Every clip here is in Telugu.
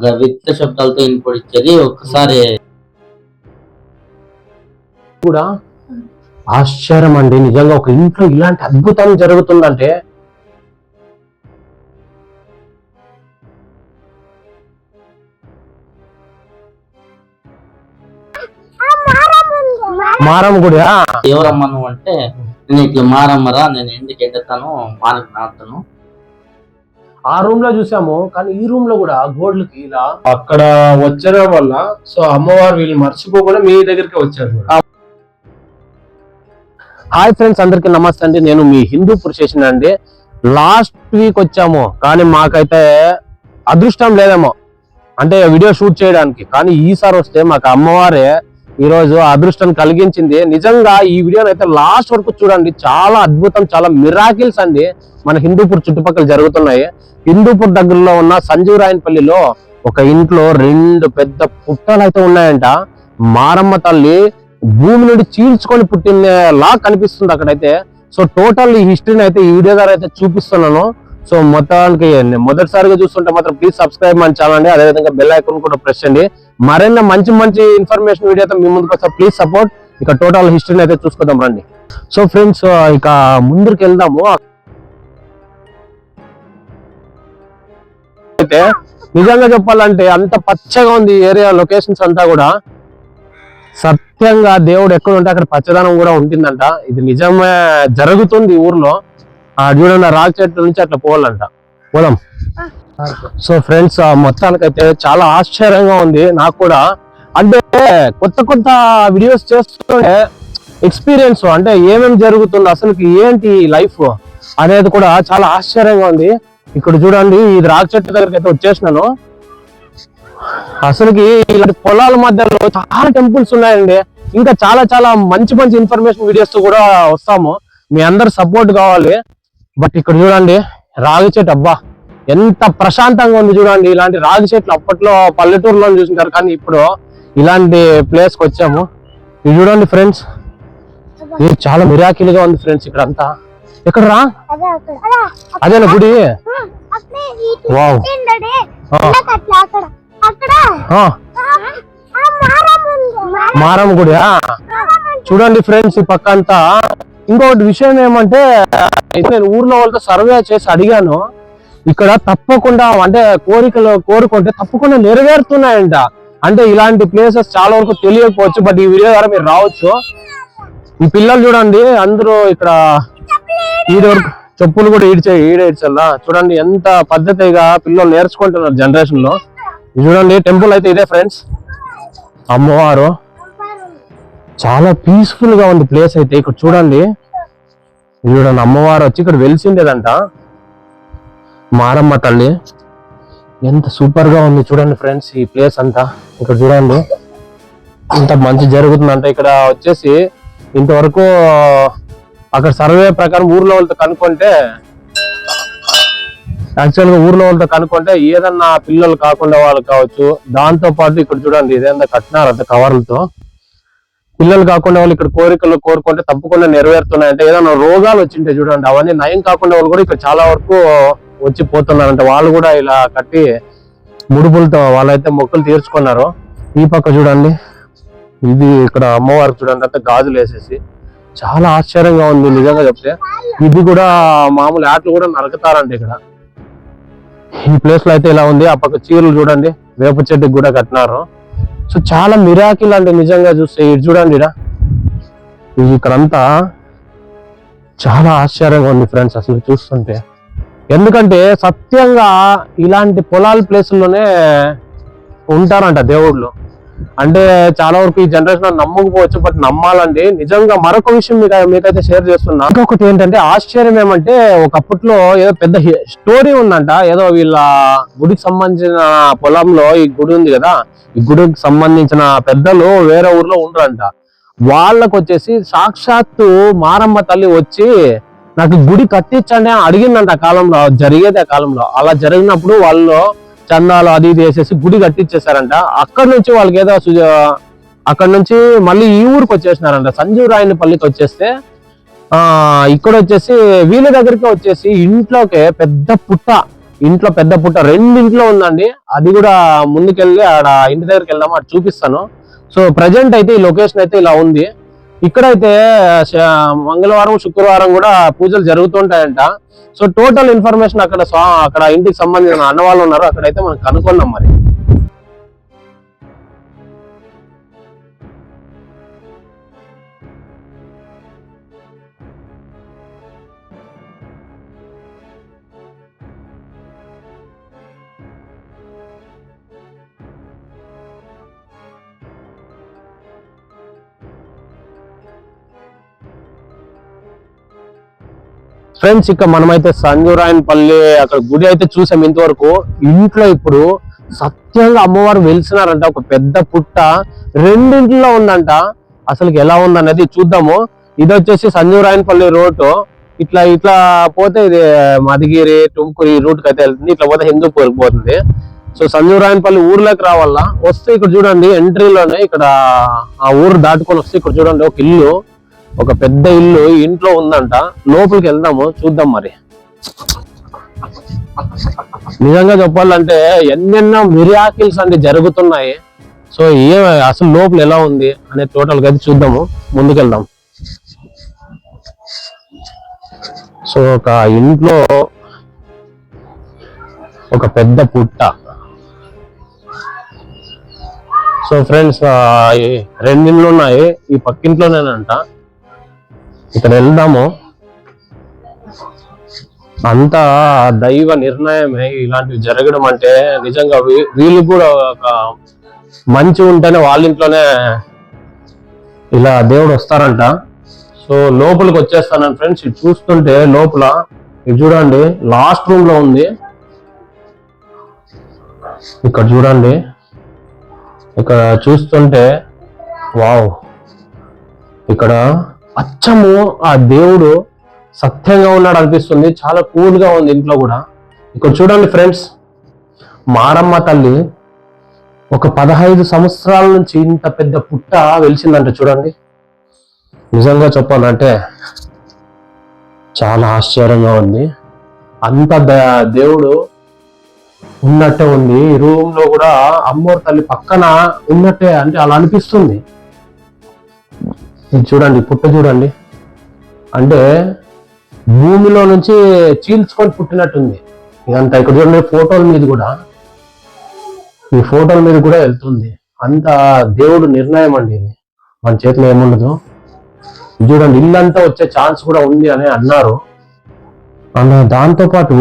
గవిత్త శబ్దాలతో వినపడిచ్చేది ఒక్కసారి కూడా ఆశ్చర్యం అండి. నిజంగా ఒక ఇంట్లో ఇలాంటి అద్భుతం జరుగుతుందంటే. మారం గుడి ఆ, ఎవరమ్మ నువ్వు అంటే నేను ఇట్లా మారమ్మరా నేను ఎందుకు ఎండుతాను మారకు నాటుతాను ఆ రూమ్లో చూసాము కానీ ఈ రూమ్లో కూడా గోడలకి ఇలా అక్కడ వచ్చడం వల్ల సో అమ్మవారు వీళ్ళు మర్చిపోకుండా మీ దగ్గరికి వచ్చారు. హాయ్ ఫ్రెండ్స్ అందరికి నమస్తే అండి. నేను మీ హిందూ పురుషేషన్ అండి. లాస్ట్ వీక్ వచ్చాము కానీ మాకైతే అదృష్టం లేదేమో. అంటే వీడియో షూట్ చేయడానికి కానీ ఈసారి వస్తే మాకు అమ్మవారే ఈ రోజు అదృష్టం కలిగించింది. నిజంగా ఈ వీడియోని అయితే లాస్ట్ వరకు చూడండి. చాలా అద్భుతం చాలా మిరాకిల్స్ అండి. మన హిందూపూర్ చుట్టుపక్కల జరుగుతున్నాయి. హిందూపూర్ దగ్గరలో ఉన్న సంజీవ్ రాయనపల్లిలో ఒక ఇంట్లో రెండు పెద్ద పుట్టలు అయితే ఉన్నాయంట. మారమ్మ తల్లి భూమి నుండి చీల్చుకొని పుట్టినలా కనిపిస్తుంది అక్కడైతే. సో టోటల్ ఈ హిస్టరీని అయితే ఈ వీడియో ద్వారా అయితే చూపిస్తున్నాను. సో మొత్తానికి మొదటిసారిగా చూస్తుంటే మాత్రం ప్లీజ్ సబ్స్క్రైబ్ మన ఛానల్ అండి. అదేవిధంగా బెల్ ఐకాన్ కూడా ప్రెస్ చేయండి. మరిన్ని మంచి మంచి ఇన్ఫర్మేషన్ వీడియోతో మీ ముందుకు వస్తా ప్లీజ్ సపోర్ట్ ఇక టోటల్ హిస్టరీని అయితే చూసుకుందాం రండి. సో ఫ్రెండ్స్ uh, ఇక ముందుకు వెళ్దాము. అయితే నిజంగా చెప్పాలంటే అంత పచ్చగా ఉంది ఏరియా లొకేషన్స్ అంతా కూడా. సత్యంగా దేవుడు ఎక్కడ ఉంటే అక్కడ పచ్చదనం కూడా ఉంటుందంట. ఇది నిజమే జరుగుతుంది ఊర్లో. ఆ చూడండి రాల్ చెట్ల నుంచి అట్లా పోవాలంట. పోదాం. సో ఫ్రెండ్స్ మొత్తానికైతే చాలా ఆశ్చర్యంగా ఉంది. నాకు కూడా అంటే కొత్త కొత్త వీడియోస్ చేస్తుంటే ఎక్స్పీరియన్స్ అంటే ఏమేమి జరుగుతుంది అసలుకి ఏంటి లైఫ్ అనేది కూడా చాలా ఆశ్చర్యంగా ఉంది. ఇక్కడ చూడండి ఇది రాగి చెట్టు దగ్గరికి అయితే వచ్చేసినాను. అసలుకి ఇలాంటి పొలాల మధ్యలో చాలా టెంపుల్స్ ఉన్నాయండి. ఇంకా చాలా చాలా మంచి మంచి ఇన్ఫర్మేషన్ వీడియోస్ కూడా వస్తాము. మీ అందరు సపోర్ట్ కావాలి. బట్ ఇక్కడ చూడండి రాగి చెట్టు అబ్బా! ఎంత ప్రశాంతంగా ఉంది చూడండి. ఇలాంటి రాగి చెట్లు అప్పట్లో పల్లెటూరులో చూసింటారు కానీ ఇప్పుడు ఇలాంటి ప్లేస్కి వచ్చాము. ఇది చూడండి ఫ్రెండ్స్ ఇది చాలా మిరాకిల్గా ఉంది ఫ్రెండ్స్ ఇక్కడ అంతా ఎక్కడ రా అదేనా గుడి? వావ్. మారం మారమ్మ గుడి చూడండి ఫ్రెండ్స్ ఈ పక్క అంతా ఇంకొకటి విషయం ఏమంటే అయితే నేను ఊర్లో వాళ్ళతో సర్వే చేసి అడిగాను. ఇక్కడ తప్పకుండా అంటే కోరికలు కోరుకుంటే తప్పకుండా నెరవేరుతున్నాయంట. అంటే ఇలాంటి ప్లేసెస్ చాలా వరకు తెలియకపోవచ్చు బట్ ఈ వీడియో ద్వారా మీరు రావచ్చు. ఈ పిల్లలు చూడండి అందరూ ఇక్కడ ఈడ వరకు చెప్పులు కూడా ఈడ్చే ఈడేడ్చల్లా చూడండి ఎంత పద్ధతిగా పిల్లలు నేర్చుకుంటున్నారు జనరేషన్లో. చూడండి టెంపుల్ అయితే ఇదే ఫ్రెండ్స్ అమ్మవారు. చాలా పీస్ఫుల్గా ఉంది ప్లేస్ అయితే. ఇక్కడ చూడండి. చూడండి అమ్మవారు వచ్చి ఇక్కడ వెలిసిండేదంట. మారమ్మ తల్లి. ఎంత సూపర్గా ఉంది చూడండి ఫ్రెండ్స్ ఈ ప్లేస్ అంతా. ఇక్కడ చూడండి. ఇంత మంచి జరుగుతుందంట. ఇక్కడ వచ్చేసి ఇంతవరకు అక్కడ సర్వే ప్రకారం ఊర్లో వాళ్ళతో కనుక్కుంటే యాక్చువల్గా ఊర్లో వాళ్ళతో కనుక్కుంటే ఏదన్నా పిల్లలు కాకుండా వాళ్ళు కావచ్చు దాంతో పాటు ఇక్కడ చూడండి ఇదేంతా కట్టినారు అంత కవర్లతో పిల్లలు కాకుండా వాళ్ళు ఇక్కడ కోరికలు కోరుకుంటే తప్పకుండా నెరవేరుతున్నాయి అంటే ఏదైనా రోగాలు వచ్చింటే చూడండి అవన్నీ నయం కాకుండా వాళ్ళు కూడా ఇక్కడ చాలా వరకు వచ్చి పోతున్నారంటే. వాళ్ళు కూడా ఇలా కట్టి ముడుపులతో వాళ్ళైతే మొక్కులు తీర్చుకున్నారు. ఈ పక్క చూడండి. ఇది ఇక్కడ అమ్మవారికి చూడండి అంతా గాజులు వేసేసి. చాలా ఆశ్చర్యంగా ఉంది నిజంగా చెప్తే. ఇది కూడా మామూలు ఆటలు కూడా నరకతారండి ఇక్కడ. ఈ ప్లేస్లో అయితే ఇలా ఉంది. ఆ పక్క చీరలు చూడండి. వేప చెట్టుకి కూడా కట్టినారు. సో చాలా మిరాకిల్ అండి నిజంగా చూస్తే. ఇది చూడండి ఇది ఇక్కడంతా చాలా ఆశ్చర్యంగా ఉంది ఫ్రెండ్స్ అసలు చూస్తుంటే. ఎందుకంటే సత్యంగా ఇలాంటి పొలాల ప్లేసుల్లోనే ఉంటారంట దేవుళ్ళు. అంటే చాలా వరకు ఈ జనరేషన్ నమ్మకపోవచ్చు బట్ నమ్మాలండి. నిజంగా మరొక విషయం మీకు మీకైతే షేర్ చేస్తున్నా. ఇంకొకటి ఏంటంటే ఆశ్చర్యం ఏమంటే ఒకప్పట్లో ఏదో పెద్ద స్టోరీ ఉందంట. ఏదో వీళ్ళ గుడికి సంబంధించిన పొలంలో ఈ గుడి ఉంది కదా ఈ గుడికి సంబంధించిన పెద్దలు వేరే ఊర్లో ఉండరంట. వాళ్ళకు వచ్చేసి సాక్షాత్తు మారమ్మ తల్లి వచ్చి నాకు గుడి కట్టించండి అని అడిగిందంట ఆ కాలంలో జరిగేది ఆ కాలంలో. అలా జరిగినప్పుడు వాళ్ళు చందాలు అది ఇది వేసేసి గుడి కట్టించేశారంట. అక్కడ నుంచి వాళ్ళకి ఏదో అక్కడ నుంచి మళ్ళీ ఈ ఊరికి వచ్చేసినారంట. సంజీవ్ రాయని పల్లికి వచ్చేస్తే ఆ ఇక్కడ వచ్చేసి వీళ్ళ దగ్గరికి వచ్చేసి ఇంట్లోకే పెద్ద పుట్ట ఇంట్లో పెద్ద పుట్ట రెండింట్లో ఉందండి. అది కూడా ముందుకెళ్ళి ఆడ ఇంటి దగ్గరికి వెళ్దాము అటు చూపిస్తాను. సో ప్రజెంట్ అయితే ఈ లొకేషన్ అయితే ఇలా ఉంది. ఇక్కడైతే మంగళవారం శుక్రవారం కూడా పూజలు జరుగుతుంటాయంట. సో టోటల్ ఇన్ఫర్మేషన్ అక్కడ అక్కడ ఇంటికి సంబంధించిన అన్న వాళ్ళు ఉన్నారు. అక్కడైతే మనం కనుక్కున్నాం మరి. ఫ్రెండ్స్ ఇక మనమైతే సంజురాయనపల్లి అక్కడ గుడి అయితే చూసాం ఇంతవరకు. ఇంట్లో ఇప్పుడు సత్యంగా అమ్మవారు వెలిసినారంట. ఒక పెద్ద పుట్ట రెండింటిలో ఉందంట. అసలుకి ఎలా ఉందనేది చూద్దాము. ఇది వచ్చేసి సంజీవరాయనపల్లి రోడ్ ఇట్లా ఇట్లా పోతే ఇది మధుగిరి టుమ్కూరి ఈ రూట్కి అయితే వెళ్తుంది. ఇట్లా పోతే హిందూపూర్కి పోతుంది. సో సంజీవరాయనపల్లి ఊర్లోకి రావాలా? వస్తే ఇక్కడ చూడండి ఎంట్రీలోనే ఇక్కడ ఆ ఊరు దాటుకొని వస్తే ఇక్కడ చూడండి ఒక ఇల్లు. ఒక పెద్ద ఇల్లు ఇంట్లో ఉందంట. లోపలికి వెళ్దాము చూద్దాం మరి. నిజంగా చెప్పాలంటే ఎన్నెన్నో మిరాకిల్స్ అంటే జరుగుతున్నాయి. సో ఏ అసలు లోపల ఎలా ఉంది అనే టోటల్గా అయితే చూద్దాము. ముందుకెళ్దాం. సో ఒక ఇంట్లో ఒక పెద్ద పుట్ట. సో ఫ్రెండ్స్ రెండు ఇండ్లు ఉన్నాయి ఈ పక్కింట్లోనేనంట. ఇక్కడ వెళ్దాము. అంతా దైవ నిర్ణయమే. ఇలాంటివి జరగడం అంటే నిజంగా వీ- వీళ్ళు కూడా ఒక మంచి ఉంటేనే వాళ్ళ ఇంట్లోనే ఇలా దేవుడు వస్తారంట. సో లోపలికి వచ్చేస్తాను ఫ్రెండ్స్ ఇది చూస్తుంటే లోపల ఇది చూడండి లాస్ట్ రూమ్లో ఉంది. ఇక్కడ చూడండి. ఇక్కడ చూస్తుంటే వావ్. ఇక్కడ అచ్చము ఆ దేవుడు సత్యంగా ఉన్నాడు అనిపిస్తుంది. చాలా కూల్గా ఉంది ఇంట్లో కూడా. ఇక్కడ చూడండి ఫ్రెండ్స్ మారమ్మ తల్లి ఒక పదహైదు సంవత్సరాల నుంచి ఇంత పెద్ద పుట్ట వెలిసిందంట చూడండి. నిజంగా చెప్పాలంటే చాలా ఆశ్చర్యంగా ఉంది. అంత ద- దేవుడు ఉన్నట్టే ఉంది. ఈ రూమ్లో కూడా అమ్మోరు తల్లి పక్కన ఉన్నట్టే అంటే అలా అనిపిస్తుంది. ఇది చూడండి పుట్ట చూడండి. అంటే భూమిలో నుంచి చీల్చుకొని పుట్టినట్టుంది. ఇదంతా ఇక్కడ చూడండి ఫోటోల మీద కూడా. ఈ ఫోటోల మీద కూడా వెళ్తుంది. అంత దేవుడు నిర్ణయం అండి ఇది. మన చేతిలో ఏముండదు. చూడండి ఇల్లంతా వచ్చే ఛాన్స్ కూడా ఉంది అని అన్నారు. అన్న దాంతో పాటు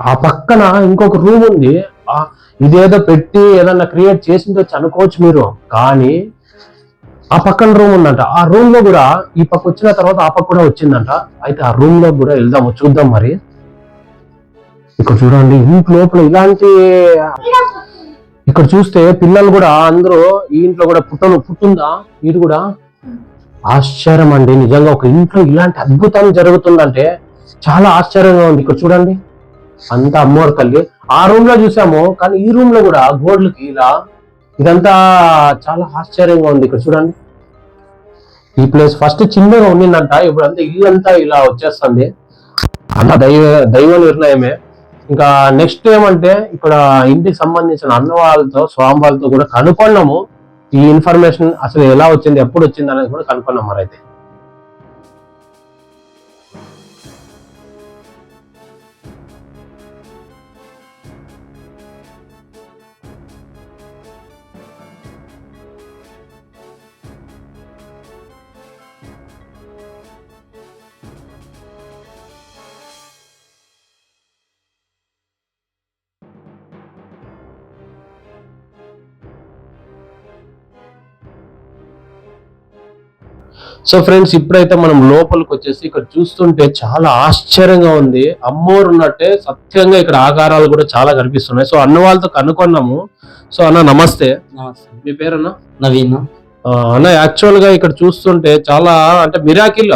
ఆ పక్కన ఇంకొక రూమ్ ఉంది. ఇదేదో పెట్టి ఏదన్నా క్రియేట్ చేసిందో అనుకోవచ్చు మీరు. కానీ ఆ పక్కన రూమ్ ఉందంట. ఆ రూమ్లో కూడా ఈ పక్క వచ్చిన తర్వాత ఆ పక్క కూడా వచ్చిందంట. అయితే ఆ రూమ్లో కూడా వెళ్దాము చూద్దాం మరి. ఇక్కడ చూడండి ఇంటి లోపల ఇలాంటి ఇక్కడ చూస్తే పిల్లలు కూడా అందరూ ఈ ఇంట్లో కూడా పుట్టలు పుట్టుందా? ఇది కూడా? ఆశ్చర్యం అండి. నిజంగా ఒక ఇంట్లో ఇలాంటి అద్భుతం జరుగుతుందంటే చాలా ఆశ్చర్యంగా ఉంది. ఇక్కడ చూడండి. అంత అమ్మవారి తల్లి. ఆ రూమ్లో చూసాము కానీ ఈ రూమ్లో కూడా గోడలకి ఇలా ఇదంతా చాలా ఆశ్చర్యంగా ఉంది ఇక్కడ చూడండి. ఈ ప్లేస్ ఫస్ట్ చిన్నగా ఉండిందంట ఇప్పుడు అంతా ఇల్లంతా ఇలా వచ్చేస్తుంది. అంత దైవ దైవ నిర్ణయమే. ఇంకా నెక్స్ట్ ఏమంటే ఇక్కడ ఇంటికి సంబంధించిన అన్న వాళ్ళతో స్వామి వాళ్ళతో కూడా కనుక్కున్నాము ఈ ఇన్ఫర్మేషన్ అసలు ఎలా వచ్చింది ఎప్పుడు వచ్చింది అనేది కూడా కనుక్కున్నాం మరి సో ఫ్రెండ్స్ ఇప్పుడైతే మనం లోపలికి వచ్చేసి ఇక్కడ చూస్తుంటే చాలా ఆశ్చర్యంగా ఉంది. అమ్మోరు ఉన్నట్టే సత్యంగా ఇక్కడ ఆకారాలు కూడా చాలా కనిపిస్తున్నాయి. సో అన్న వాళ్ళతో కనుక్కున్నాము సో అన్న నమస్తే. మీ పేరన్నా? నవీన్. అన్న యాక్చువల్గా ఇక్కడ చూస్తుంటే చాలా అంటే మిరాకిల్.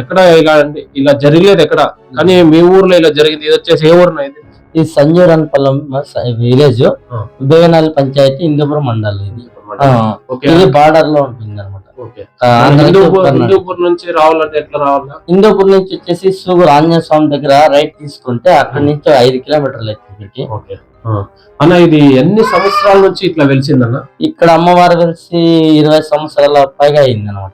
ఎక్కడ ఇలా ఇలా జరగలేదు ఎక్కడ? కానీ మీ ఊర్లో ఇలా జరిగింది. ఇది వచ్చేసి ఏ ఊరు ఇది? ఇది సంజీవరాన్పల్లం విలేజ్. ఉదయనాల్ పంచాయతీ ఇందుపురం మండలం ఇది. ఇది బార్డర్లో ఉంటుంది అనమాట హిందూపూర్. హిందూపూర్ నుంచి రావాలంటే ఎట్లా రావాలా హిందూపూర్ నుంచి వచ్చేసి సూగూరు ఆంజనేయ స్వామి దగ్గర రైట్ తీసుకుంటే అక్కడి నుంచి ఐదు కిలోమీటర్లు ఓకే. ఆ. అన్న ఇది ఎన్ని సంవత్సరాల నుంచి ఇట్లా వెలిసిందన్న? ఇక్కడ అమ్మవారు కలిసి ఇరవై సంవత్సరాల పైగా అయింది అనమాట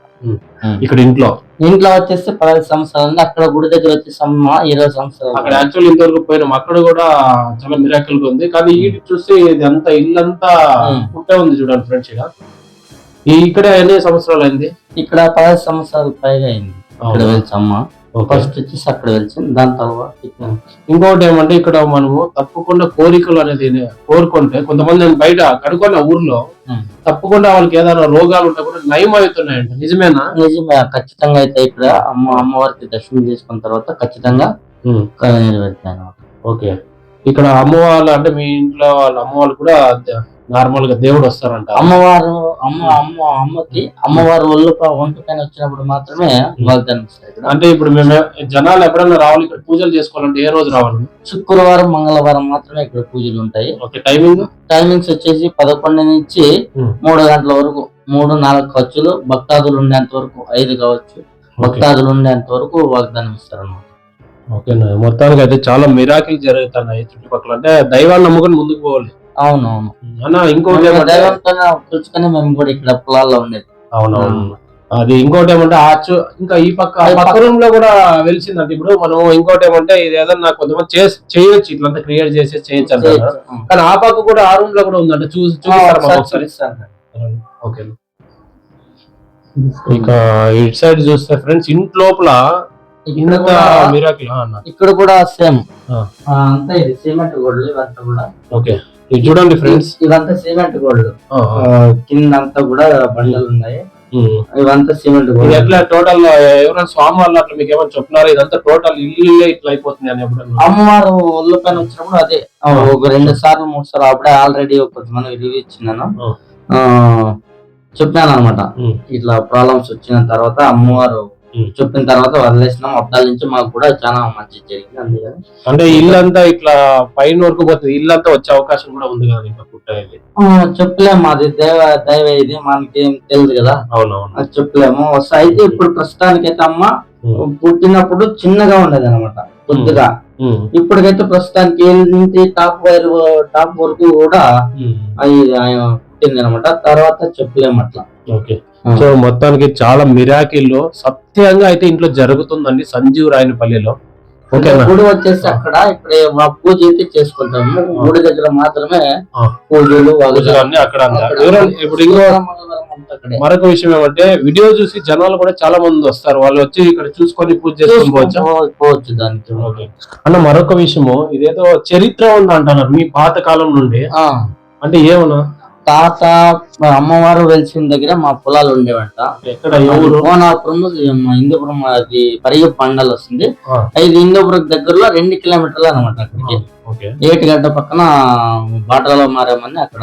ఇక్కడ ఇంట్లో? ఇంట్లో వచ్చేసి పదహైదు సంవత్సరాలు. అక్కడ గుడి దగ్గర వచ్చేసి అమ్మ ఇరవై సంవత్సరాలు అక్కడ యాక్చువల్ ఇంతవరకు పోయినాం. అక్కడ కూడా చాలా మిరాకిల్గా ఉంది. కానీ ఈ చూస్తే ఇది అంతా ఇల్లంతా. పుట్టే ఉంది చూడండి ఫ్రెండ్స్ ఈ ఇక్కడ ఎన్ని సంవత్సరాలు అయింది? ఇక్కడ పదహైదు సంవత్సరాల పైగా అయింది. ఇక్కడ ఓకే. ఫస్ట్ వచ్చేసి అక్కడ వెలిసింది దాని తర్వాత. ఇంకోటి ఏమంటే ఇక్కడ మనము తప్పకుండా కోరికలు అనేది కోరుకుంటే కొంతమంది బయట కనుక్కున్న ఊర్లో. తప్పకుండా వాళ్ళకి ఏదైనా రోగాలు ఉంటే కూడా నయం అవుతున్నాయంట. నిజమేనా? నిజమే ఖచ్చితంగా అయితే ఇక్కడ అమ్మ అమ్మవారికి దర్శనం చేసుకున్న తర్వాత ఖచ్చితంగా నెరవేరుతాయి ఓకే. ఇక్కడ అమ్మవాళ్ళు అంటే మీ ఇంట్లో వాళ్ళ అమ్మవాళ్ళు కూడా నార్మల్గా దేవుడు వస్తారంట అమ్మవారు అమ్మ అమ్మ అమ్మకి అమ్మవారు ఒళ్ళు ఒంటి పైన వచ్చినప్పుడు మాత్రమే వాగ్దానం అంటే ఇప్పుడు మేము జనాలు ఎప్పుడైనా రావాలి ఇక్కడ పూజలు చేసుకోవాలంటే ఏ రోజు రావాలి? శుక్రవారం మంగళవారం మాత్రమే ఇక్కడ పూజలు ఉంటాయి. Okay timing? టైమింగ్స్ వచ్చేసి పదకొండు నుంచి. మూడు గంటల వరకు మూడు నాలుగు ఖర్చులు భక్తాదులు ఉండేంత వరకు ఐదు కావచ్చు. భక్తాదులు ఉండేంత వరకు వాగ్దానం ఇస్తారు అన్నమాట ఓకే మొత్తానికి అయితే చాలా మిరాకిల్ జరుగుతున్నాయి చుట్టుపక్కల. అంటే దైవాన్ని నమ్ముకొని ముందుకు పోవాలి. అవునవును. అన్న ఇంకోటి ఏమంటే మేము కూడా ఇక్కడ పొలాల్లో ఉండేది. అవునవును. అది ఇంకోటి ఏమంటే ఆచు ఇంకా ఈ పక్క పక్క రూమ్లో కూడా వెలిసిందంటే. ఇప్పుడు మనం ఇంకోటి ఏమంటే ఇది ఏదన్నా కొంతమంది చేసి చేయొచ్చు ఇట్లంతా క్రియేట్ చేసి చేయొచ్చు అంటారు. కానీ ఆ పక్క కూడా ఆ రూమ్లో కూడా ఉందంటే. చూసి చూపిస్తారా చూపిస్తాను. ఓకే. ఇక ఇటు సైడ్ చూస్తే ఫ్రెండ్స్ ఇంటి లోపల ఇక్కడ కూడా మిరాకిల్ అన్న. ఇక్కడ కూడా సేమ్. అంతా ఇది సిమెంట్ గోడలు ఇవంతా కూడా. ఓకే. ఇది చూడండి ఫ్రెండ్స్ ఇవంతా సిమెంట్ గోడలు కింద అంతా కూడా బండలు ఉన్నాయి. ఇవంతా సిమెంట్ గోడలు ఎట్లా టోటల్ ఎవరైనా స్వామి వాళ్ళు అట్లా మీకు ఏమైనా చెప్తున్నారా? ఇదంతా టోటల్ ఇల్లు ఇట్లా అయిపోతుంది అని ఎప్పుడన్నా? అమ్మవారు ఒళ్ళు పైన వచ్చినప్పుడు అదే. ఒక రెండు సార్లు మూడు సార్లు అప్పుడే ఆల్రెడీ కొంతమంది రివ్యూ ఇచ్చినాను. చెప్పాను అనమాట. ఇట్లా ప్రాబ్లమ్స్ వచ్చిన తర్వాత అమ్మవారు. చెప్పిన తర్వాత వదిలేసినాం. అబ్దాల నుంచి మాకు కూడా చాలా మంచి జరిగింది. అందుకని అంటే ఇల్లంతా ఇట్లా పైన వరకు పోతుంది. ఇల్లంతా వచ్చే అవకాశం కూడా ఉంది కదా ఇంకా పుట్టేది చెప్పలేము. అది దైవ దైవ ఇది. మనకి ఏం తెలియదు కదా. అవునవును. అది చెప్పలేము. వస్తా- అయితే ఇప్పుడు ప్రస్తుతానికైతే అమ్మ. పుట్టినప్పుడు చిన్నగా ఉండేది అనమాట కొద్దిగా. ఉమ్. ఇప్పటికైతే ప్రస్తుతానికి ఏంటి టాప్ వైర్ టాప్ వరకు కూడా ఉమ్. అది ఆయన పుట్టింది అనమాట తర్వాత చెప్పలేము అట్లా. ఓకే. సో మొత్తానికి చాలా మిరాకిల్లో సత్యంగా అయితే ఇంట్లో జరుగుతుందండి సంజీవ్ రాయనపల్లిలో. గుడి వచ్చేసి అక్కడ ఇక్కడ మా పూజ అయితే చేసుకుంటాము. గుడి దగ్గర మాత్రమే. పూజలు అక్కడ ఇప్పుడు ఇంకో. మరొక విషయం ఏమంటే వీడియో చూసి జనాలు కూడా చాలా మంది వస్తారు. వాళ్ళు వచ్చి ఇక్కడ చూసుకొని పూజ పోవచ్చు? దానికి. అన్న మరొక విషయము ఇదేదో చరిత్ర ఉంది అంటున్నారు మీ పాత కాలం నుండి అంటే ఏమన్నా? తాత మా అమ్మవారు వెలిసిన దగ్గర మా పొలాలు ఉండేవంట. ఎక్కడ? కోనాపురం హిందూపురం అది పరిగె పండలు వస్తుంది. ఇది హిందూపురం దగ్గరలో రెండు కిలోమీటర్లు అనమాట అక్కడికి. ఏటిగడ్డ పక్కన బాటలో మారామని అక్కడ.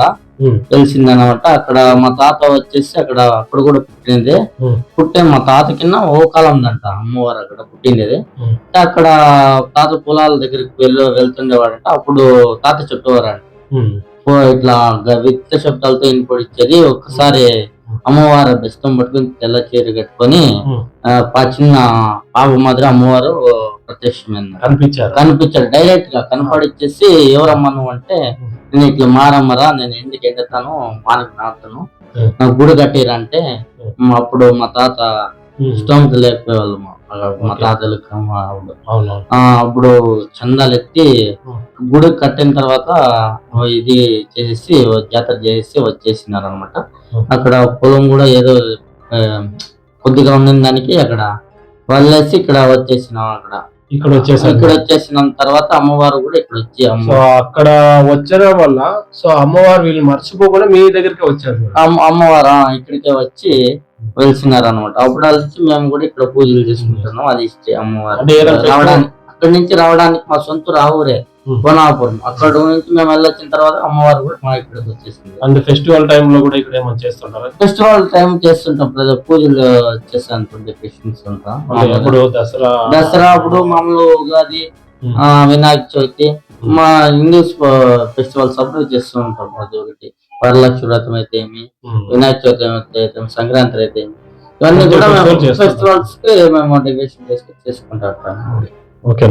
తెలిసింది అనమాట అక్కడ మా తాత వచ్చేసి అక్కడ అక్కడ కూడా పుట్టినది ఉమ్. పుట్టే మా తాత కింద ఓ కాలం దంట అమ్మవారు అక్కడ పుట్టిండేది. ఉమ్. అక్కడ తాత పొలాల దగ్గరికి వెళ్ళి వెళ్తుండేవాడంట. అప్పుడు తాత చెప్పేవారంట ఇట్లా విత్త శబ్దాలతో ఇన్పొడిచ్చేది ఒక్కసారి అమ్మవారు బెస్తం పట్టుకుని తెల్ల చీర కట్టుకొని చిన్న పాప మాదిరి అమ్మవారు ప్రత్యక్షమైంది. కనిపించారు. కనిపించాడు డైరెక్ట్గా కనపడిచ్చేసి ఎవరమ్మా నువ్వు అంటే నేను ఇట్లా మారమ్మరా నేను ఎందుకు ఎండుతాను మానకు నాటుతాను. నాకు గుడి కట్టిరంటే అప్పుడు మా తాత. స్టోన్స్ లేకపోయేవాళ్ళు మా మా ఓకే. తాతలకు మా అప్పుడు చందాలు ఎత్తి. గుడి కట్టిన తర్వాత ఇది చేసేసి జాతర చేసేసి వచ్చేసినారు అనమాట. అక్కడ పొలం కూడా ఏదో కొద్దిగా ఉన్న దానికి అక్కడ వదిలేసి ఇక్కడ వచ్చేసినాం అక్కడ ఇక్కడ వచ్చేసారు ఇక్కడ వచ్చేసిన తర్వాత అమ్మవారు కూడా ఇక్కడ వచ్చి సో అక్కడ వచ్చడం వల్ల సో అమ్మవారు వీళ్ళు మర్చిపోకుండా మీ దగ్గరికి వచ్చారు అమ్మవారు ఇక్కడికే వచ్చి వెలిసినారు అనమాట అప్పుడు వచ్చి మేము కూడా ఇక్కడ పూజలు చేసుకుంటున్నాం అది ఇస్తే అమ్మవారు. అక్కడి నుంచి రావడానికి మా సొంత రావురే ఉం. కోనాపురం అక్కడ నుంచి మేము వెళ్ళొచ్చిన తర్వాత అమ్మవారు కూడా మా ఇక్కడికి వచ్చేసింది. అంటే ఫెస్టివల్ టైం లో కూడా ఇక్కడ ఏమైనా చేస్తుంటారా? ఫెస్టివల్ టైం చేస్తుంటాం ప్రతి పూజలు చేస్తుంటే క్రిస్టియన్స్ ఎప్పుడు దసరా దసరా అప్పుడు మామూలు ఉగాది. ఆ, వినాయక చవితి మా హిందూస్ ఫెస్టివల్స్ అప్పుడు చేస్తూ ఉంటాం ప్రతి ఒక్కటి వరలక్ష్మి వ్రతం అయితే ఏమి. వినాయక చవితి అయితే ఏమి, సంక్రాంతి అయితే ఏమి. ఇవన్నీ కూడా. ఫెస్టివల్స్కి మేము డెకరేషన్ చేసుకుని చేసుకుంటాం ఓకే